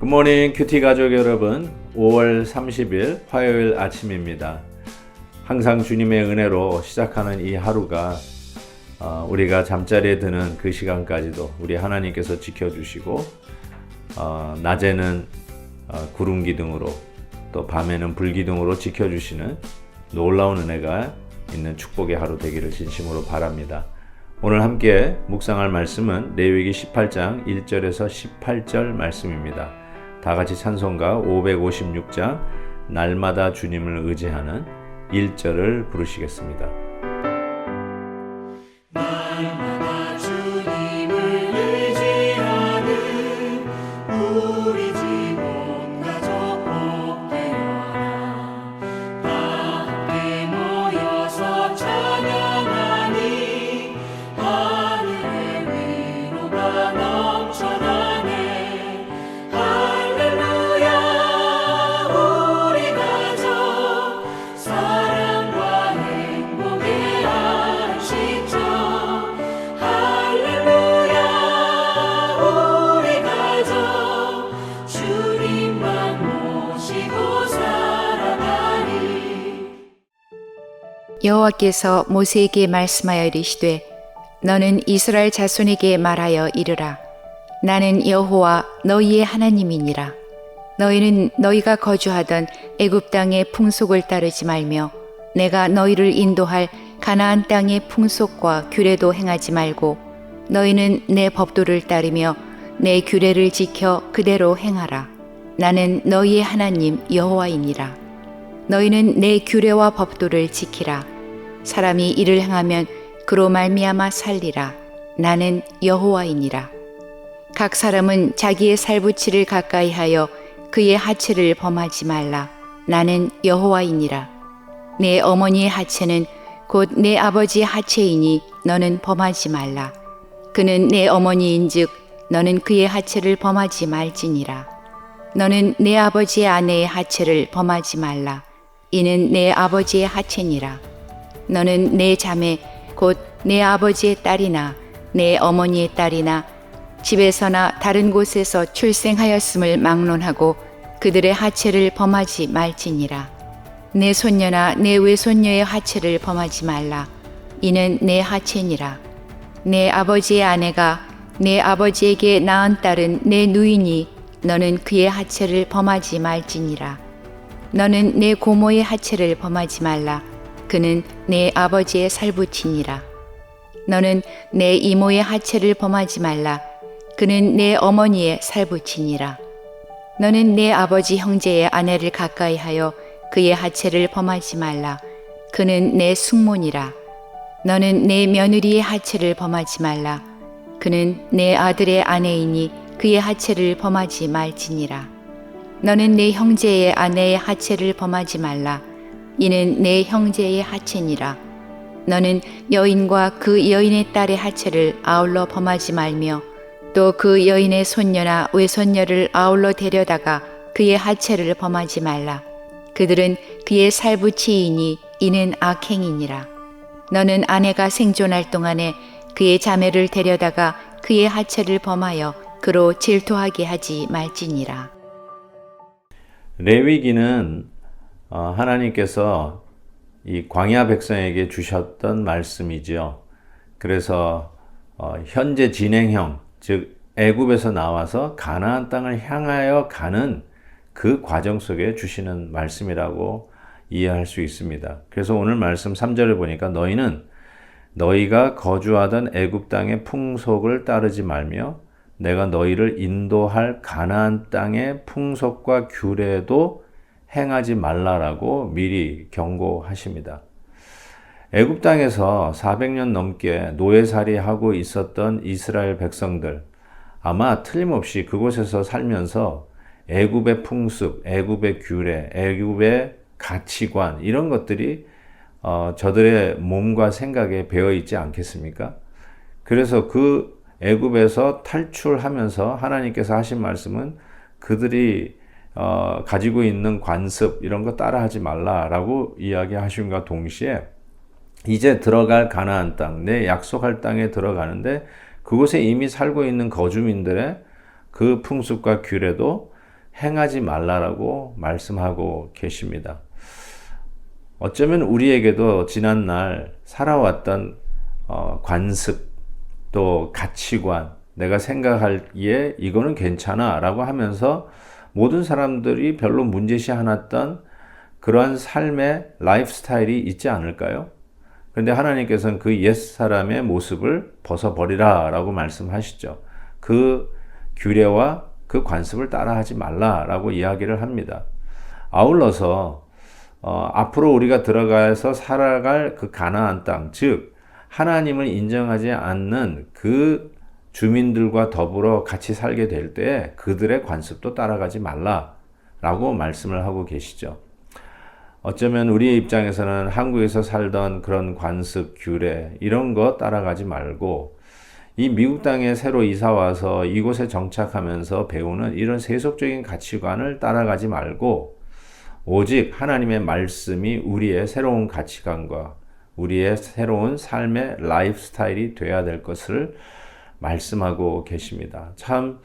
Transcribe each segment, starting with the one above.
굿모닝 큐티 가족 여러분 5월 30일 화요일 아침입니다. 항상 주님의 은혜로 시작하는 이 하루가 어, 우리가 잠자리에 드는 그 시간까지도 우리 하나님께서 지켜주시고 어, 낮에는 어, 구름 기둥으로 또 밤에는 불 기둥으로 지켜주시는 놀라운 은혜가 있는 축복의 하루 되기를 진심으로 바랍니다. 오늘 함께 묵상할 말씀은 레위기 18장 1절에서 18절 말씀입니다. 다 같이 찬송가 556장 날마다 주님을 의지하는 1절을 부르시겠습니다. 날 여호와께서 모세에게 말씀하여 이르시되 너는 이스라엘 자손에게 말하여 이르라. 나는 여호와 너희의 하나님이니라. 너희는 너희가 거주하던 애굽 땅의 풍속을 따르지 말며 내가 너희를 인도할 가나안 땅의 풍속과 규례도 행하지 말고 너희는 내 법도를 따르며 내 규례를 지켜 그대로 행하라. 나는 너희의 하나님 여호와이니라. 너희는 내 규례와 법도를 지키라. 사람이 이를 행하면 그로 말미암아 살리라. 나는 여호와이니라. 각 사람은 자기의 살부치를 가까이하여 그의 하체를 범하지 말라. 나는 여호와이니라. 내 어머니의 하체는 곧 내 아버지의 하체이니 너는 범하지 말라. 그는 내 어머니인즉 너는 그의 하체를 범하지 말지니라. 너는 내 아버지의 아내의 하체를 범하지 말라. 이는 내 아버지의 하체니라. 너는 내 자매 곧 내 아버지의 딸이나 내 어머니의 딸이나 집에서나 다른 곳에서 출생하였음을 막론하고 그들의 하체를 범하지 말지니라. 내 손녀나 내 외손녀의 하체를 범하지 말라. 이는 내 하체니라. 내 아버지의 아내가 내 아버지에게 낳은 딸은 내 누이니 너는 그의 하체를 범하지 말지니라. 너는 내 고모의 하체를 범하지 말라. 그는 내 아버지의 살부치니라. 너는 내 이모의 하체를 범하지 말라. 그는 내 어머니의 살부치니라. 너는 내 아버지 형제의 아내를 가까이 하여 그의 하체를 범하지 말라. 그는 내 숙모니라. 너는 내 며느리의 하체를 범하지 말라. 그는 내 아들의 아내이니 그의 하체를 범하지 말지니라. 너는 내 형제의 아내의 하체를 범하지 말라. 이는 내 형제의 하체니라. 너는 여인과 그 여인의 딸의 하체를 아울러 범하지 말며 또 그 여인의 손녀나 외손녀를 아울러 데려다가 그의 하체를 범하지 말라. 그들은 그의 살부치이니 이는 악행이니라. 너는 아내가 생존할 동안에 그의 자매를 데려다가 그의 하체를 범하여 그로 질투하게 하지 말지니라. 레위기는 어, 하나님께서 이 광야 백성에게 주셨던 말씀이지요. 그래서 어, 현재 진행형 즉 애굽에서 나와서 가나안 땅을 향하여 가는 그 과정 속에 주시는 말씀이라고 이해할 수 있습니다. 그래서 오늘 말씀 3절을 보니까 너희는 너희가 거주하던 애굽 땅의 풍속을 따르지 말며 내가 너희를 인도할 가나안 땅의 풍속과 규례도 행하지 말라라고 미리 경고하십니다. 애굽 땅에서 400년 넘게 노예살이하고 있었던 이스라엘 백성들 아마 틀림없이 그곳에서 살면서 애굽의 풍습, 애굽의 규례, 애굽의 가치관 이런 것들이 어, 저들의 몸과 생각에 배어 있지 않겠습니까? 그래서 그 애굽에서 탈출하면서 하나님께서 하신 말씀은 그들이 어, 가지고 있는 관습 이런 거 따라하지 말라라고 이야기하심과 동시에 이제 들어갈 가나안 땅, 내 약속할 땅에 들어가는데 그곳에 이미 살고 있는 거주민들의 그 풍습과 규례도 행하지 말라라고 말씀하고 계십니다. 어쩌면 우리에게도 지난날 살아왔던 어, 관습 또 가치관 내가 생각하기에 이거는 괜찮아 라고 하면서 모든 사람들이 별로 문제시 않았던 그러한 삶의 라이프 스타일이 있지 않을까요? 그런데 하나님께서는 그 옛 사람의 모습을 벗어버리라 라고 말씀하시죠. 그 규례와 그 관습을 따라하지 말라라고 이야기를 합니다. 아울러서 어, 앞으로 우리가 들어가서 살아갈 그 가나안 땅, 즉 하나님을 인정하지 않는 그 주민들과 더불어 같이 살게 될 때 그들의 관습도 따라가지 말라라고 말씀을 하고 계시죠. 어쩌면 우리의 입장에서는 한국에서 살던 그런 관습, 규례 이런 거 따라가지 말고 이 미국 땅에 새로 이사 와서 이곳에 정착하면서 배우는 이런 세속적인 가치관을 따라가지 말고 오직 하나님의 말씀이 우리의 새로운 가치관과 우리의 새로운 삶의 라이프 스타일이 돼야 될 것을 말씀하고 계십니다. 참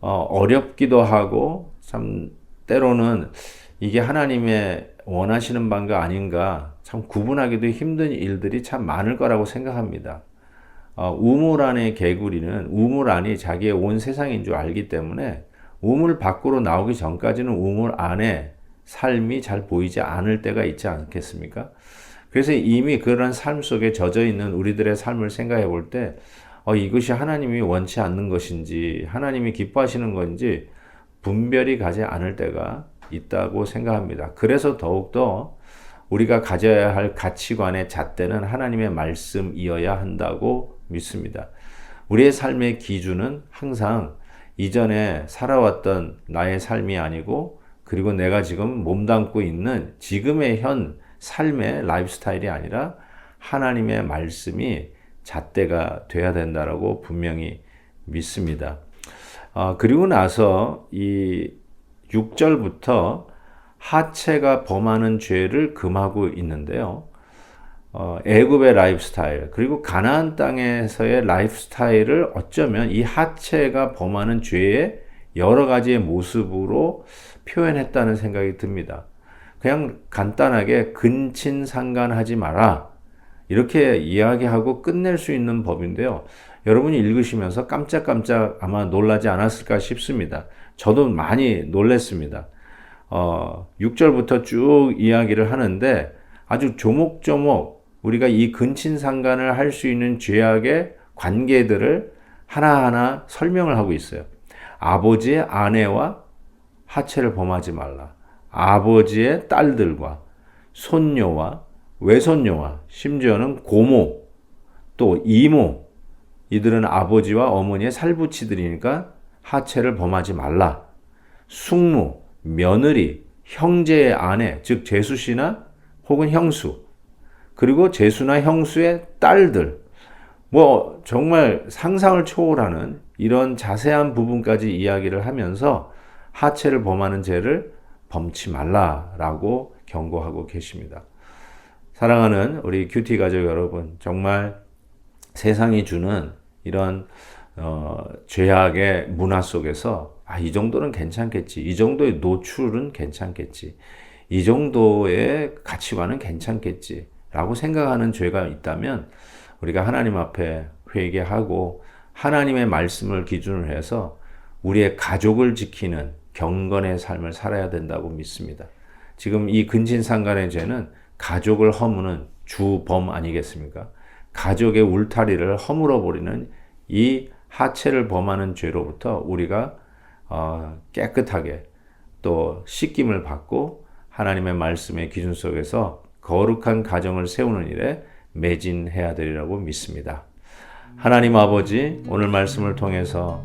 어, 어렵기도 하고 참 때로는 이게 하나님의 원하시는 바가 아닌가 참 구분하기도 힘든 일들이 참 많을 거라고 생각합니다. 어, 우물 안의 개구리는 우물 안이 자기의 온 세상인 줄 알기 때문에 우물 밖으로 나오기 전까지는 우물 안에 삶이 잘 보이지 않을 때가 있지 않겠습니까? 그래서 이미 그런 삶 속에 젖어 있는 우리들의 삶을 생각해 볼 때, 어, 이것이 하나님이 원치 않는 것인지, 하나님이 기뻐하시는 건지, 분별이 가지 않을 때가 있다고 생각합니다. 그래서 더욱더 우리가 가져야 할 가치관의 잣대는 하나님의 말씀이어야 한다고 믿습니다. 우리의 삶의 기준은 항상 이전에 살아왔던 나의 삶이 아니고 그리고 내가 지금 몸담고 있는 지금의 현 삶의 라이프 스타일이 아니라 하나님의 말씀이 잣대가 돼야 된다라고 분명히 믿습니다. 어, 그리고 나서 이 6절부터 하체가 범하는 죄를 금하고 있는데요. 어, 애굽의 라이프 스타일 그리고 가나안 땅에서의 라이프 스타일을 어쩌면 이 하체가 범하는 죄의 여러 가지의 모습으로 표현했다는 생각이 듭니다. 그냥 간단하게 근친상간하지 마라 이렇게 이야기하고 끝낼 수 있는 법인데요. 여러분이 읽으시면서 깜짝깜짝 아마 놀라지 않았을까 싶습니다. 저도 많이 놀랐습니다. 어, 6절부터 쭉 이야기를 하는데 아주 조목조목 우리가 이 근친상간을 할 수 있는 죄악의 관계들을 하나하나 설명을 하고 있어요. 아버지의 아내와 하체를 범하지 말라. 아버지의 딸들과 손녀와 외손녀와 심지어는 고모 또 이모 이들은 아버지와 어머니의 살부치들이니까 하체를 범하지 말라. 숙모, 며느리, 형제의 아내, 즉 제수 씨나 혹은 형수, 그리고 제수나 형수의 딸들, 뭐 정말 상상을 초월하는 이런 자세한 부분까지 이야기를 하면서 하체를 범하는 죄를 범치 말라라고 경고하고 계십니다. 사랑하는 우리 큐티 가족 여러분, 정말 세상이 주는 이런 어, 죄악의 문화 속에서 아, 이 정도는 괜찮겠지. 이 정도의 노출은 괜찮겠지. 이 정도의 가치관은 괜찮겠지. 라고 생각하는 죄가 있다면 우리가 하나님 앞에 회개하고 하나님의 말씀을 기준으로 해서 우리의 가족을 지키는 경건의 삶을 살아야 된다고 믿습니다. 지금 이 근친상간의 죄는 가족을 허무는 주범 아니겠습니까? 가족의 울타리를 허물어 버리는 이 하체를 범하는 죄로부터 우리가 어, 깨끗하게 또 씻김을 받고 하나님의 말씀의 기준 속에서 거룩한 가정을 세우는 일에 매진해야 되리라고 믿습니다. 하나님 아버지 오늘 말씀을 통해서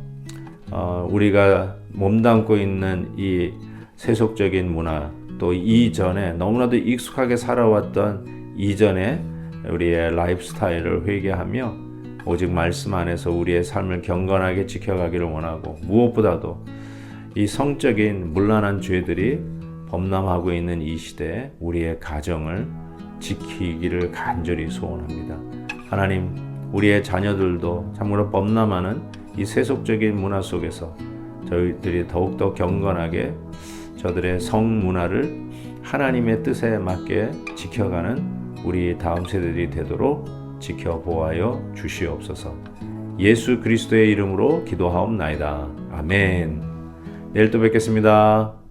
어, 우리가 몸담고 있는 이 세속적인 문화 또 이전에 너무나도 익숙하게 살아왔던 이전에 우리의 라이프 스타일을 회개하며 오직 말씀 안에서 우리의 삶을 경건하게 지켜가기를 원하고 무엇보다도 이 성적인 문란한 죄들이 범람하고 있는 이 시대에 우리의 가정을 지키기를 간절히 소원합니다. 하나님, 우리의 자녀들도 참으로 범람하는 이 세속적인 문화 속에서 저희들이 더욱더 경건하게 저들의 성 문화를 하나님의 뜻에 맞게 지켜가는 우리 다음 세대들이 되도록 지켜보아여 주시옵소서. 예수 그리스도의 이름으로 기도하옵나이다. 아멘. 내일 또 뵙겠습니다.